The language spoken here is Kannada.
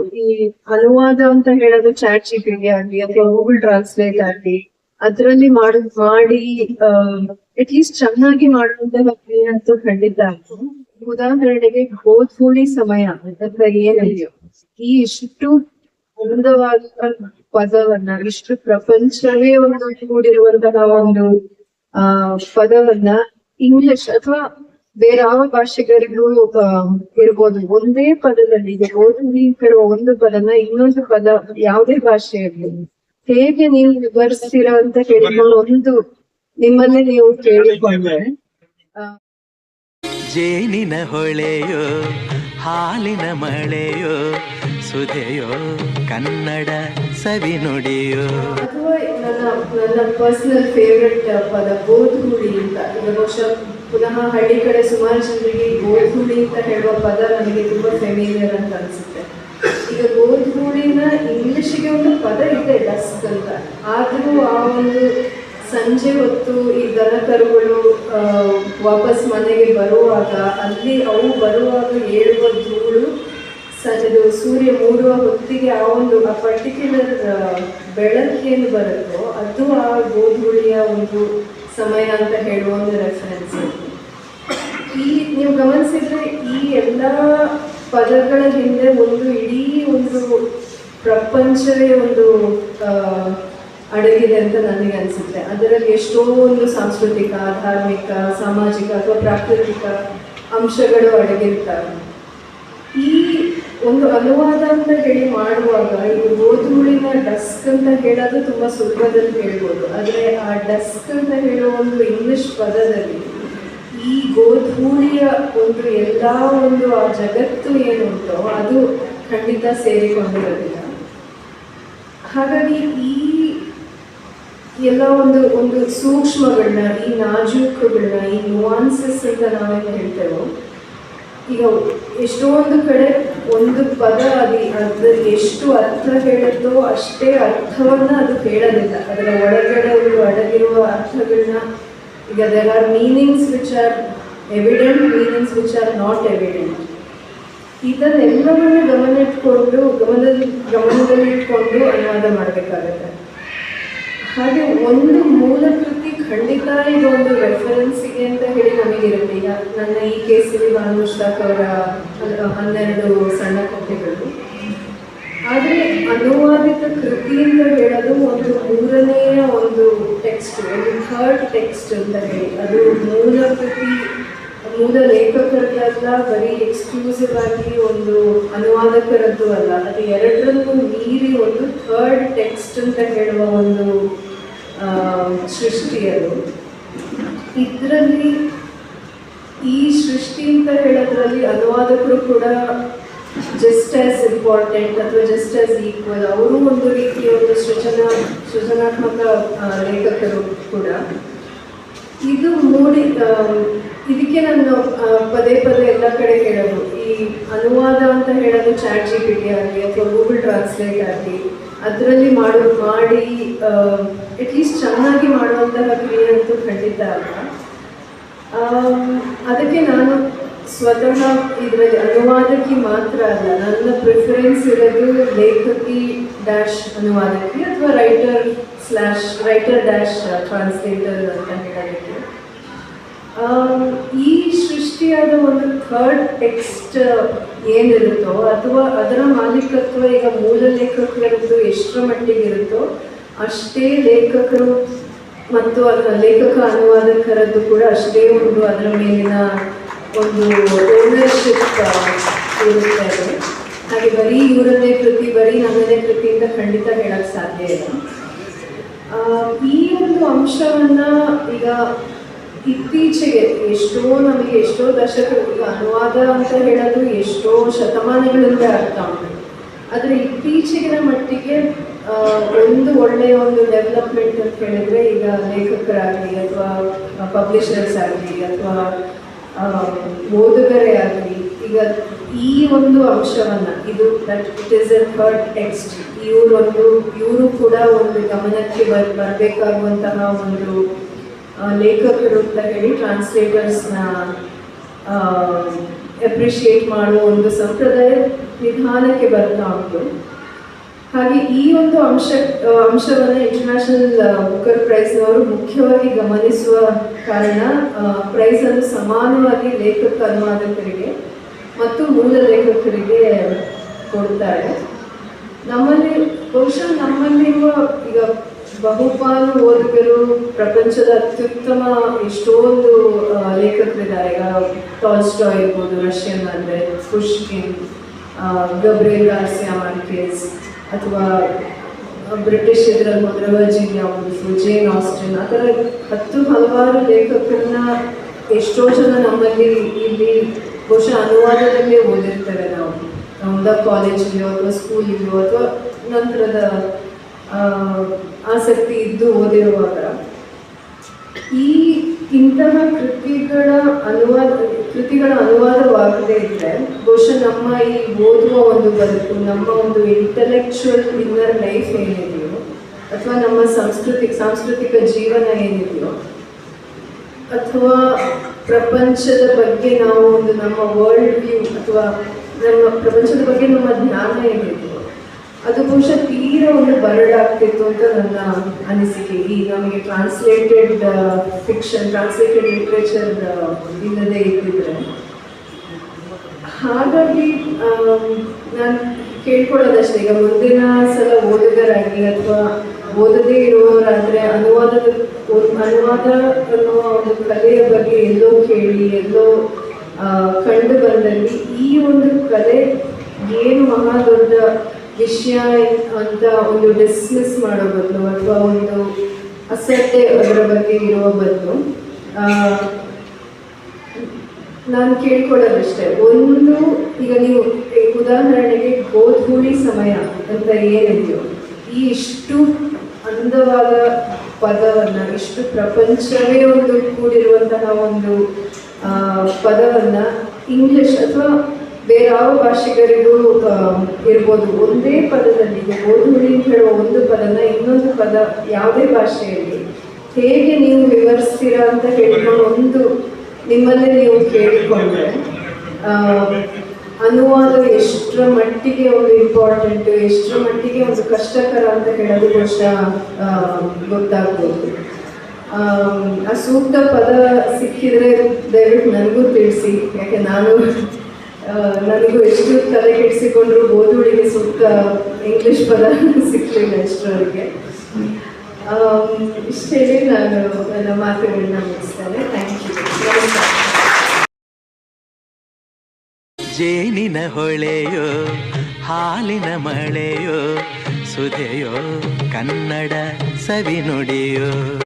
ಈ ಅನುವಾದ ಅಂತ ಹೇಳೋದು ಚಾಟ್ ಜಿಪಿಟಿ ಆಗ್ಲಿ ಅಥವಾ ಗೂಗಲ್ ಟ್ರಾನ್ಸ್ಲೇಟ್ ಆಗ್ಲಿ, ಅದರಲ್ಲಿ ಮಾಡ್ ಮಾಡಿ ಅಟ್ಲೀಸ್ಟ್ ಚೆನ್ನಾಗಿ ಮಾಡುವಂತ ಅಂತೂ ಖಂಡಿತ ಉದಾಹರಣೆಗೆ ಗೋಧೂಳಿ ಸಮಯ ಅಥವಾ ಏನಿದೆಯೋ, ಈ ಇಷ್ಟು ಅಮೃತವಾದ ಪದವನ್ನ, ಇಷ್ಟು ಪ್ರಪಂಚವೇ ಒಂದು ಕೂಡಿರುವಂತಹ ಒಂದು, ಆ, ಪದವನ್ನ ಇಂಗ್ಲಿಷ್ ಅಥವಾ ಬೇರೆ ಯಾವ ಭಾಷೆಗಳಿಗೂ ಆ, ಇರ್ಬೋದು. ಒಂದೇ ಪದದಲ್ಲಿ ಈಗ ಇರುವ ಒಂದು ಪದನ ಇನ್ನೊಂದು ಪದ ಯಾವುದೇ ಭಾಷೆಯಲ್ಲಿ ಹೇಗೆ ನೀವು ವಿವರಿಸ್ತೀರಾ ಅಂತ ಕೇಳಿಕೊಂಡು ಒಂದು ನಿಮ್ಮಲ್ಲಿ ನೀವು ಕೇಳಿಕೊಂಡ್ರೆ. ಆ, ಜೇನಿನ ಹೊಳೆಯೋ ಹಾಲಿನ ಮಳೆಯೋ ಸುಧೆಯೋ, ಕನ್ನಡ ಸವಿ ನುಡಿಯೋ. ನನ್ನ ನನ್ನ ಪರ್ಸನಲ್ ಫೇವ್ರೆಟ್ ಪದ ಗೋಧೂಳಿ ಅಂತ. ಬಹುಶಃ ಪುನಃ ಹಳ್ಳಿ ಕಡೆ ಸುಮಾರು ಜನರಿಗೆ ಗೋಧೂಳಿ ಅಂತ ಹೇಳುವ ಪದ ನನಗೆ ತುಂಬಾ ಫೆಮಿಲಿಯರ್ ಅಂತ ಅನಿಸುತ್ತೆ. ಈಗ ಗೋಧೂಳಿನ ಇಂಗ್ಲಿಷಿಗೆ ಒಂದು ಪದ ಇದೆ ಡಸ್ಕ್ ಅಂತ. ಆದರೂ ಆ ಒಂದು ಸಂಜೆ ಹೊತ್ತು ಈ ದನ ಕರುಗಳು ವಾಪಸ್ ಮನೆಗೆ ಬರುವಾಗ ಅಲ್ಲಿ ಅವು ಬರುವಾಗ ಏಳುವ ಧೂಳು ಸ- ಇದು ಸೂರ್ಯ ಮೂಡುವ ಹೊತ್ತಿಗೆ ಆ ಒಂದು, ಆ ಪರ್ಟಿಕ್ಯುಲರ್ ಬೆಳಕೇನು ಬರುತ್ತೋ ಅದು ಆ ಗೋಧುಳಿಯ ಒಂದು ಸಮಯ ಅಂತ ಹೇಳುವ ಒಂದು ರೆಫರೆನ್ಸ್ ಈ ನೀವು ಗಮನಿಸಿದ್ರೆ ಈ ಎಲ್ಲ ಪದಗಳ ಹಿಂದೆ ಒಂದು ಇಡೀ ಒಂದು ಪ್ರಪಂಚವೇ ಒಂದು ಅಡಗಿದೆ ಅಂತ ನನಗೆ ಅನಿಸುತ್ತೆ. ಅದರಲ್ಲಿ ಎಷ್ಟೋ ಒಂದು ಸಾಂಸ್ಕೃತಿಕ, ಧಾರ್ಮಿಕ, ಸಾಮಾಜಿಕ ಅಥವಾ ಪ್ರಾಕೃತಿಕ ಅಂಶಗಳು ಅಡಗಿರ್ತವೆ. ಈ ಒಂದು ಅನುವಾದ ಅಂತ ಹೇಳಿ ಮಾಡುವಾಗ, ಈ ಗೋಧೂಳಿನ ಡಸ್ಕ್ ಅಂತ ಹೇಳೋದು ತುಂಬಾ ಸುಲಭದಲ್ಲಿ ಹೇಳ್ಬೋದು. ಆದರೆ ಆ ಡಸ್ಕ್ ಅಂತ ಹೇಳೋ ಒಂದು ಇಂಗ್ಲಿಷ್ ಪದದಲ್ಲಿ ಈ ಗೋಧೂಳಿಯ ಒಂದು ಎಲ್ಲ ಒಂದು ಆ ಜಗತ್ತು ಏನುಂಟೋ ಅದು ಖಂಡಿತ ಸೇರಿಕೊಂಡಿರೋದಿಲ್ಲ. ಹಾಗಾಗಿ ಈ ಎಲ್ಲ ಒಂದು ಒಂದು ಸೂಕ್ಷ್ಮಗಳನ್ನ, ಈ ನಾಜೂಕುಗಳನ್ನ, ಈ ನುವಾನ್ಸಸ್ ಅಂತ ನಾವೇನು ಹೇಳ್ತೇವೋ, ಈಗ ಎಷ್ಟೊಂದು ಕಡೆ ಒಂದು ಪದ ಅದು ಎಷ್ಟು ಅರ್ಥ ಹೇಳುತ್ತೋ ಅಷ್ಟೇ ಅರ್ಥವನ್ನ ಅದು ಹೇಳೋದಿಲ್ಲ ಅದರ ಒಳಗಡೆ ಒಂದು ಅಡಗಿರುವ ಅರ್ಥಗಳನ್ನ ಈಗ there are meanings which are evident meanings which are not evident ಇದನ್ನೆಲ್ಲವನ್ನು ಗಮನ ಇಟ್ಕೊಂಡು ಗಮನದಲ್ಲಿ ಇಟ್ಕೊಂಡು ಅನುವಾದ ಮಾಡಬೇಕಾಗತ್ತೆ. ಹಾಗೆ ಒಂದು ಮೂಲ ಖಂಡಿತ ಇದು ಒಂದು ರೆಫರೆನ್ಸಿಗೆ ಅಂತ ಹೇಳಿ ನಮಗಿರುತ್ತೆ ಈಗ ನನ್ನ ಈ ಕೇಸಲ್ಲಿ ಭಾನು ಮುಷ್ತಾಕ್ ಅವರ ಹನ್ನೆರಡು ಸಣ್ಣ ಕಥೆಗಳು. ಆದರೆ ಅನುವಾದಿತ ಕೃತಿ ಅಂತ ಹೇಳೋದು ಒಂದು ಮೂರನೆಯ ಒಂದು ಟೆಕ್ಸ್ಟ್ ಒಂದು ಥರ್ಡ್ ಟೆಕ್ಸ್ಟ್ ಅಂತ ಹೇಳಿ. ಅದು ಮೂಲ ಕೃತಿ, ಮೂಲ ಲೇಖಕರದ್ದಲ್ಲ ಬರೀ ಎಕ್ಸ್ಕ್ಲೂಸಿವ್ ಆಗಿ ಒಂದು ಅನುವಾದಕರದ್ದು ಅಲ್ಲ. ಅದು ಎರಡರಲ್ಲೂ ಮೀರಿ ಒಂದು ಥರ್ಡ್ ಟೆಕ್ಸ್ಟ್ ಅಂತ ಹೇಳುವ ಒಂದು ಸೃಷ್ಟಿ ಅದು ಇದರಲ್ಲಿ ಈ ಸೃಷ್ಟಿ ಅಂತ ಹೇಳೋದ್ರಲ್ಲಿ ಅನುವಾದಕರು ಕೂಡ ಜಸ್ಟ್ ಆಸ್ ಇಂಪಾರ್ಟೆಂಟ್ ಅಥವಾ ಜಸ್ಟ್ ಆಸ್ ಈಕ್ವಲ್ ಅವರು ಒಂದು ರೀತಿಯ ಒಂದು ಸೃಜನಾ, ಸೃಜನಾತ್ಮಕ ಲೇಖಕರು ಕೂಡ. ಇದು ಮೂಡಿ ಇದಕ್ಕೆ ನಾನು ಪದೇ ಪದೇ ಎಲ್ಲ ಕಡೆ ಹೇಳೋದು. ಈ ಅನುವಾದ ಅಂತ ಹೇಳೋದು ಚಾಟ್ ಜಿ ಪಿ ಟಿ ಆಗಲಿ ಅಥವಾ ಗೂಗಲ್ ಟ್ರಾನ್ಸ್ಲೇಟ್ ಆಗಲಿ ಅದರಲ್ಲಿ ಮಾಡೋ ಮಾಡಿ ಅಟ್ಲೀಸ್ಟ್ ಚೆನ್ನಾಗಿ ಮಾಡುವಂತಹ ಕ್ರಿಯೆ ಅಂತೂ ಖಂಡಿತ ಅಲ್ಲ. ಅದಕ್ಕೆ ನಾನು ಸ್ವತಃ ಇದರಲ್ಲಿ ಅನುವಾದಕ್ಕೆ ಮಾತ್ರ ಅಲ್ಲ, ನನ್ನ ಪ್ರಿಫರೆನ್ಸ್ ಇರೋದು ಲೇಖಕಿ ಡ್ಯಾಶ್ ಅನುವಾದಕಿ ಅಥವಾ writer slash writer dash translator ಅಂತ ಹೇಳೋದಕ್ಕೆ ಈ ಸೃಷ್ಟಿಯಾದ ಒಂದು ಥರ್ಡ್ ಟೆಕ್ಸ್ಟ್ ಏನಿರುತ್ತೋ ಅಥವಾ ಅದರ ಮಾಲೀಕತ್ವ ಈಗ ಮೂಲ ಲೇಖಕರದ್ದು ಎಷ್ಟರ ಮಟ್ಟಿಗೆ ಇರುತ್ತೋ ಅಷ್ಟೇ ಲೇಖಕರು ಮತ್ತು ಅದರ ಲೇಖಕ ಅನುವಾದಕರದ್ದು ಕೂಡ ಅಷ್ಟೇ ಒಂದು ಅದರ ಮೇಲಿನ ಒಂದು ಓನರ್ಶಿಪ್ ಇರುತ್ತೆ ಅದು. ಹಾಗೆ ಬರೀ ಇವರದೇ ಕೃತಿ, ಬರೀ ನನ್ನದೇ ಕೃತಿ ಅಂತ ಖಂಡಿತ ಹೇಳಕ್ಕೆ ಸಾಧ್ಯ ಇಲ್ಲ. ಈ ಒಂದು ಅಂಶವನ್ನ ಈಗ ಇತ್ತೀಚೆಗೆ ಎಷ್ಟೋ ನಮಗೆ ಎಷ್ಟೋ ದಶಕಗಳು ಅನುವಾದ ಅಂತ ಹೇಳೋದು ಎಷ್ಟೋ ಶತಮಾನಗಳಿಂದ ಅರ್ಥ ಉಂಟು ಆದರೆ ಇತ್ತೀಚೆಗಿನ ಮಟ್ಟಿಗೆ ಒಂದು ಒಳ್ಳೆಯ ಒಂದು ಡೆವಲಪ್ಮೆಂಟ್ ಅಂತ ಹೇಳಿದ್ರೆ ಈಗ ಲೇಖಕರಾಗಲಿ ಅಥವಾ ಪಬ್ಲಿಷರ್ಸ್ ಆಗಲಿ ಅಥವಾ ಓದುಗರೇ ಆಗಲಿ, ಈಗ ಈ ಒಂದು ಅಂಶವನ್ನು, ಇದು that it is a third text ಇವರೊಂದು, ಇವರು ಕೂಡ ಒಂದು ಗಮನಕ್ಕೆ ಬರ್, ಬರಬೇಕಾಗುವಂತಹ ಒಂದು ಲೇಖಕರು ಅಂತ ಹೇಳಿ ಟ್ರಾನ್ಸ್ಲೇಟರ್ಸ್ನ ಅಪ್ರಿಷಿಯೇಟ್ ಮಾಡುವ ಒಂದು ಸಂಪ್ರದಾಯ ನಿಧಾನಕ್ಕೆ ಬರ್ತಾ ಉಂಟು. ಹಾಗೆ ಈ ಒಂದು ಅಂಶ ಅಂಶವನ್ನು ಇಂಟರ್ನ್ಯಾಷನಲ್ ಬುಕ್ಕರ್ ಪ್ರೈಸ್ನವರು ಮುಖ್ಯವಾಗಿ ಗಮನಿಸುವ ಕಾರಣ ಪ್ರೈಸ್ ಅನ್ನು ಸಮಾನವಾಗಿ ಲೇಖಕ ಅನುವಾದಕರಿಗೆ ಮತ್ತು ಮೂಲ ಲೇಖಕರಿಗೆ ಕೊಡ್ತಾರೆ. ನಮ್ಮಲ್ಲಿ ಬಹುಶಃ ನಮ್ಮಲ್ಲಿರುವ ಈಗ ಬಹುಪಾಲು ಓದುಗರು ಪ್ರಪಂಚದ ಅತ್ಯುತ್ತಮ ಎಷ್ಟೊಂದು ಲೇಖಕರಿದ್ದಾರೆ. ಈಗ ಟಾಲ್ಸ್ಟಾಯ್ ಇರ್ಬೋದು ರಷ್ಯನ್ ಅಂದರೆ ಪುಷ್ಕಿನ್ ಗಬ್ರೇಲ್ ಗಾರ್ಸಿಯಾ ಮಾರ್ಕೆಸ್ ಅಥವಾ ಬ್ರಿಟಿಷ್ ಇದರಲ್ಲಿ ಹೋದ್ರೆ ಉಲ್ಫು ಜೇನ್ ಆಸ್ಟಿನ್ ಆ ಥರ ಹತ್ತು ಹಲವಾರು ಲೇಖಕರನ್ನ ಎಷ್ಟೋ ಜನ ನಮ್ಮಲ್ಲಿ ಇಲ್ಲಿ ಬಹುಶಃ ಅನುವಾದದಲ್ಲೇ ಓದಿರ್ತಾರೆ ನಾವು. ನಮ್ದ ಕಾಲೇಜಿಗೆಯೋ ಅಥವಾ ಸ್ಕೂಲಿಗೋ ಅಥವಾ ನಂತರದ ಆಸಕ್ತಿ ಇದ್ದು ಓದಿರುವಾಗ. ಈ ಇಂತಹ ಕೃತಿಗಳ ಅನುವಾದ, ಕೃತಿಗಳ ಅನುವಾದವಾಗದೇ ಇದ್ದರೆ ಬಹುಶಃ ನಮ್ಮ ಈ ಓದುವ ಒಂದು ಬದುಕು, ನಮ್ಮ ಒಂದು ಇಂಟಲೆಕ್ಚುಯಲ್ ಇನ್ನರ್ ಲೈಫ್ ಏನಿದೆಯೋ, ಅಥವಾ ನಮ್ಮ ಸಾಂಸ್ಕೃತಿಕ ಸಾಂಸ್ಕೃತಿಕ ಜೀವನ ಏನಿದೆಯೋ, ಅಥವಾ ಪ್ರಪಂಚದ ಬಗ್ಗೆ ನಾವು ಒಂದು ನಮ್ಮ ವರ್ಲ್ಡ್ ವ್ಯೂ ಅಥವಾ ನಮ್ಮ ಪ್ರಪಂಚದ ಬಗ್ಗೆ ನಮ್ಮ ಜ್ಞಾನ ಏನಿದೆಯೋ ಅದು ಬಹುಶಃ ತೀರ ಒಂದು ಬರಡಾಗ್ತಿತ್ತು ಅಂತ ನನ್ನ ಅನಿಸಿಕೆ. ಈ ನಮಗೆ ಟ್ರಾನ್ಸ್ಲೇಟೆಡ್ ಫಿಕ್ಷನ್ ಟ್ರಾನ್ಸ್ಲೇಟೆಡ್ ಲಿಟ್ರೇಚರ್ ಇಲ್ಲದೆ ಇದ್ದಿದ್ರೆ. ಹಾಗಾಗಿ ನಾನು ಕೇಳ್ಕೊಳ್ಳೋದಷ್ಟೇ. ಈಗ ಮುಂದಿನ ಸಲ ಓದುಗರಾಗಿ ಅಥವಾ ಓದದೇ ಇರುವವರಾದರೆ ಅನುವಾದದ, ಅನುವಾದ ಅನ್ನುವ ಒಂದು ಕಲೆಯ ಬಗ್ಗೆ ಎಲ್ಲೋ ಕೇಳಿ, ಎಲ್ಲೋ ಕಂಡು ಬಂದಲ್ಲಿ ಈ ಒಂದು ಕಲೆ ಏನು ಮಹಾ ದೊಡ್ಡ ವಿಷಯ ಅಂತ ಒಂದು ಡಿಸ್ಮಿಸ್ ಮಾಡೋ ಬದಲು ಅಥವಾ ಒಂದು ಅಸಡ್ಡೆ ಅದರ ಬಗ್ಗೆ ಇರುವ ಬದಲು ನಾನು ಕೇಳ್ಕೊಳ್ಳೋದಷ್ಟೇ. ಒಂದು, ಈಗ ನೀವು ಉದಾಹರಣೆಗೆ ಗೋಧೂಳಿ ಸಮಯ ಅಂತ ಏನಿದೆಯೋ, ಈ ಇಷ್ಟು ಅಂದವಾದ ಪದವನ್ನು, ಇಷ್ಟು ಪ್ರಪಂಚವೇ ಒಂದು ಕೂಡಿರುವಂತಹ ಒಂದು ಪದವನ್ನ ಇಂಗ್ಲಿಷ್ ಅಥವಾ ಬೇರೆ ಯಾವ ಭಾಷೆಗರಿಗೂ ಇರ್ಬೋದು. ಒಂದೇ ಪದದಲ್ಲಿ, ಒಂದು ಅಂತ ಹೇಳುವ ಒಂದು ಪದನ ಇನ್ನೊಂದು ಪದ ಯಾವುದೇ ಭಾಷೆಯಲ್ಲಿ ಹೇಗೆ ನೀವು ವಿವರಿಸ್ತೀರಾ ಅಂತ ಹೇಳಿಕೊಂಡು ಒಂದು ನಿಮ್ಮಲ್ಲೇ ನೀವು ಕೇಳಿಕೊಂಡ್ರೆ ಅನುವಾದ ಎಷ್ಟರ ಮಟ್ಟಿಗೆ ಒಂದು ಇಂಪಾರ್ಟೆಂಟ್ ಎಷ್ಟರ ಮಟ್ಟಿಗೆ ಒಂದು ಕಷ್ಟಕರ ಅಂತ ಹೇಳೋದು ಬಹುಶಃ ಗೊತ್ತಾಗ್ಬೋದು. ಆ ಸೂಕ್ತ ಪದ ಸಿಕ್ಕಿದ್ರೆ ದಯವಿಟ್ಟು ನನಗೂ ತಿಳಿಸಿ. ಯಾಕೆ ನಾನು ನನಗೂ ಎಷ್ಟು ತಲೆ ಕೆಡಿಸಿಕೊಂಡ್ರು ಓದುವಳಿಗೆ ಸೂಕ್ತ ಇಂಗ್ಲಿಷ್ ಪದ ಸಿಕ್ಕಲಿಲ್ಲ ಎಷ್ಟರವರೆಗೆ ಇಷ್ಟು ನಾನು ನನ್ನ ಮಾತುಗಳನ್ನ ಮುಗಿಸ್ತೇನೆ. ಥ್ಯಾಂಕ್ ಯು ಜೇನಿನ ಹೊಳೆಯೋ, ಹಾಲಿನ ಮಳೆಯೋ ಸುಧೆಯೋ ಕನ್ನಡ ಸವಿ ನುಡಿಯೋ.